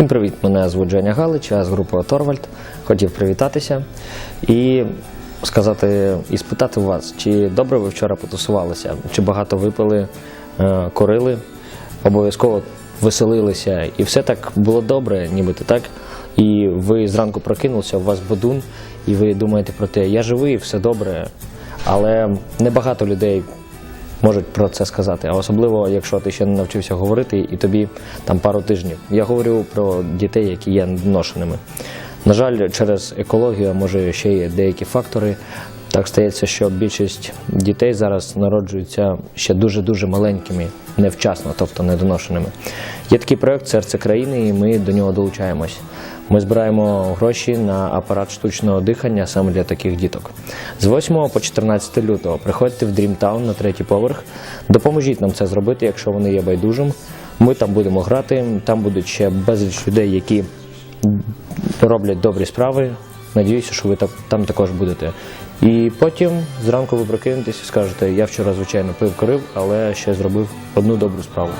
Всім привіт! Мене звуть Женя Галич, я з групою Торвальд. Хотів привітатися і сказати і спитати вас, чи добре ви вчора потусувалися, чи багато випили, е, курили, обов'язково веселилися, і все так було добре, нібито так. І ви зранку прокинулися, у вас бодун, і ви думаєте про те, я живий, все добре. Але небагато людей можуть про це сказати, а особливо, якщо ти ще не навчився говорити і тобі там пару тижнів. Я говорю про дітей, які є недоношеними. На жаль, через екологію, а може ще є деякі фактори. Так стається, що більшість дітей зараз народжуються ще дуже-дуже маленькими, невчасно, тобто недоношеними. Є такий проект Серце країни, і ми до нього долучаємось. Ми збираємо гроші на апарат штучного дихання саме для таких діток. З 8 по 14 лютого приходьте в Dreamtown на третій поверх. Допоможіть нам це зробити, якщо вони є байдужим. Ми там будемо грати. Там будуть ще безліч людей, які роблять добрі справи. Надіюся, що ви там також будете. І потім зранку ви прокинетесь і скажете, я вчора, звичайно, пив корив, але ще зробив одну добру справу.